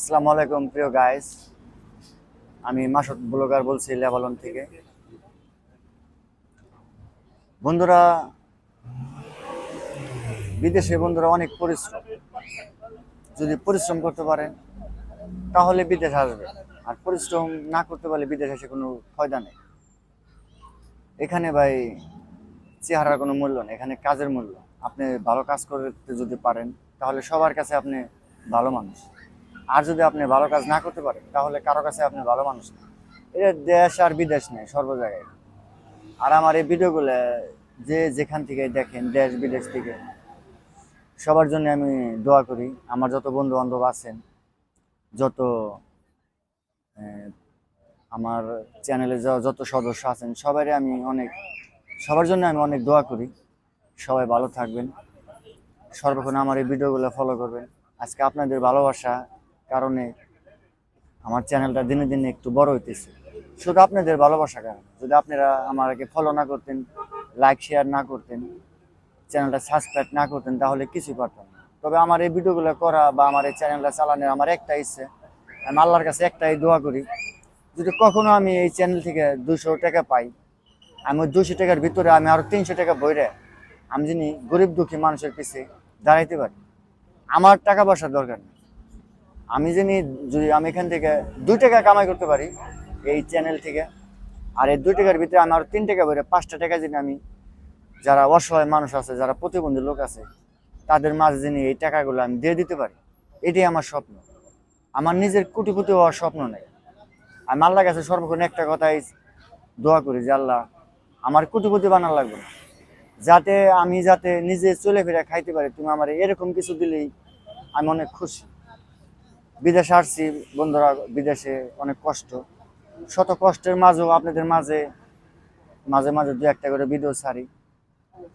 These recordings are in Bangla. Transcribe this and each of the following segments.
আসসালামু আলাইকুম, প্রিয় গাইস আমি মাসুদ ব্লগার বলছি লেবালন থেকে। বন্ধুরা, বিদেশে বন্ধুরা অনেক পরিশ্রম। যদি পরিশ্রম করতে পারেন, তাহলে বিদেশ আসবে। আর পরিশ্রম না করতে পারলে বিদেশে এসে কোনো ফয়দা নেই। এখানে ভাই, চেহারার কোনো মূল্য নেই, এখানে কাজের মূল্য। আপনি ভালো কাজ করতে যদি পারেন, তাহলে সবার কাছে আপনি ভালো মানুষ। আর যদি আপনি ভালো কাজ না করতে পারেন, তাহলে কারও কাছে আপনি ভালো মানুষ না। এটা দেশ আর বিদেশ নেই, সর্ব জায়গায়। আর আমার এই ভিডিওগুলো যে যেখান থেকে দেখেন, দেশ বিদেশ থেকে, সবার জন্য আমি দোয়া করি। আমার যত বন্ধু বান্ধব আছেন, যত আমার চ্যানেলে যত সদস্য আছেন সবারই আমি অনেক, সবার জন্য আমি অনেক দোয়া করি। সবাই ভালো থাকবেন। সর্বক্ষণ আমার এই ভিডিওগুলো ফলো করবেন। আজকে আপনাদের ভালোবাসা কারণে আমার চ্যানেলটা দিনে দিনে একটু বড় হইতেছে। শুধু আপনাদের ভালোবাসা কারণ যদি আপনারা আমাকে ফলো না করতেন লাইক শেয়ার না করতেন, চ্যানেলটা সাবস্ক্রাইব না করতেন, তাহলে কিছুই পারতাম তবে আমার এই ভিডিওগুলো করা বা আমার এই চ্যানেলটা চালানোর আমার একটা ইচ্ছে, আমি আল্লাহর কাছে একটাই দোয়া করি, যদি কখনো আমি এই চ্যানেল থেকে দুশো টাকা পাই, আমি ওই দুশো টাকার ভিতরে আমি আরও তিনশো টাকা বইরে আমি যিনি গরিব দুঃখী মানুষের পিছিয়ে দাঁড়াইতে পারি। আমার টাকা পয়সার দরকার নেই। আমি যিনি যদি আমি এখান থেকে দুই টাকা কামাই করতে পারি এই চ্যানেল থেকে, আর এই দুই টাকার ভিতরে আমি আরও তিন টাকা বইরে পাঁচটা টাকা যিনি আমি যারা অসহায় মানুষ আছে, যারা প্রতিবন্ধী লোক আছে, তাদের মাঝে যিনি এই টাকাগুলো আমি দিয়ে দিতে পারি। এটাই আমার স্বপ্ন। আমার নিজের কোটিপতি হওয়ার স্বপ্ন নেই। আমি আল্লাহর কাছে সর্বক্ষণ একটা কথাই দোয়া করি যে, আল্লাহ, আমার কোটিপতি বানার লাগবে না। যাতে আমি যাতে নিজে চলে ফিরে খাইতে পারি, তুমি আমার এরকম কিছু দিলেই আমি অনেক খুশি। বিদেশে আসছি, বন্ধুরা, বিদেশে অনেক কষ্ট। শত কষ্টের মাঝেও আপনাদের মাঝে মাঝে মাঝে দু একটা করে ভিডিও ছাড়ি।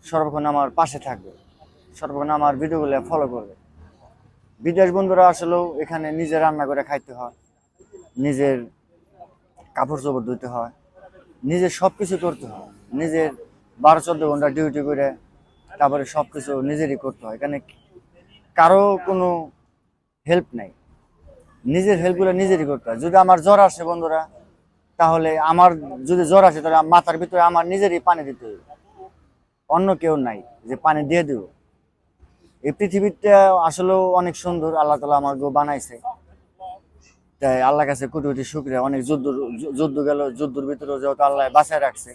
সর্বক্ষণ আমার পাশে থাকবে। সর্বক্ষণ আমার ভিডিওগুলো ফলো করবে। বিদেশ বন্ধুরা আসলেও এখানে নিজে রান্না করে খাইতে হয়, নিজের কাপড় চোপড় ধুতে হয়, নিজের সব কিছু করতে হয়। নিজের বারো চোদ্দ ঘণ্টা ডিউটি করে তারপরে সব কিছু নিজেরই করতে হয়। এখানে কারও কোনো হেল্প নাই। নিজের হেল্পগুলো নিজেরই করতে হয়। যদি আমার জ্বর আসে বন্ধুরা, তাহলে আমার যদি জ্বর আসে, তাহলে মাথার ভিতরে আমার নিজেরই পানি দিতে হবে। অন্য কেউ নাই যে পানি দিয়ে দেব। এই পৃথিবীটা আসলেও অনেক সুন্দর, আল্লাহ তালা আমার গো বানাইছে। তাই আল্লাহ কাছে কোটি কোটি শুক্রিয়া। অনেক যুদ্ধ যুদ্ধ গেল, যুদ্ধের ভিতরে যেহেতু আল্লাহ বাঁচায় রাখছে।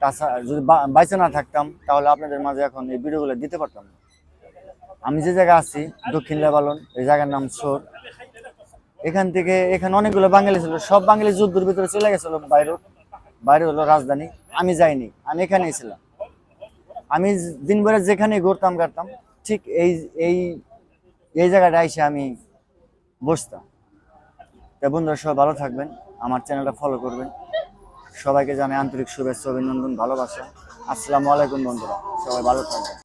তাছাড়া যদি বাইচে না থাকতাম, তাহলে আপনাদের মাঝে এখন এই ভিডিওগুলো দিতে পারতাম আমি যে জায়গায় আছি, দক্ষিণ লেবালন এই জায়গার নাম সোর। এখান থেকে এখানে অনেকগুলো বাঙালি ছিল, সব বাঙালি যুদ্ধের ভিতরে চলে গেছিল বাইরে বাইরে হলো রাজধানী। আমি যাইনি, আমি এখানেই ছিলাম। আমি দিন ভরে যেখানে ঘুরতাম, কাটতাম, ঠিক এই এই এই জায়গাটা এসে আমি বসতাম। তা বন্ধুরা, সবাই ভালো থাকবেন, আমার চ্যানেলটা ফলো করবেন। সবাইকে জানাই আন্তরিক শুভেচ্ছা, অভিনন্দন, ভালোবাসা। আসসালামু আলাইকুম বন্ধুরা, সবাই ভালো থাকবেন।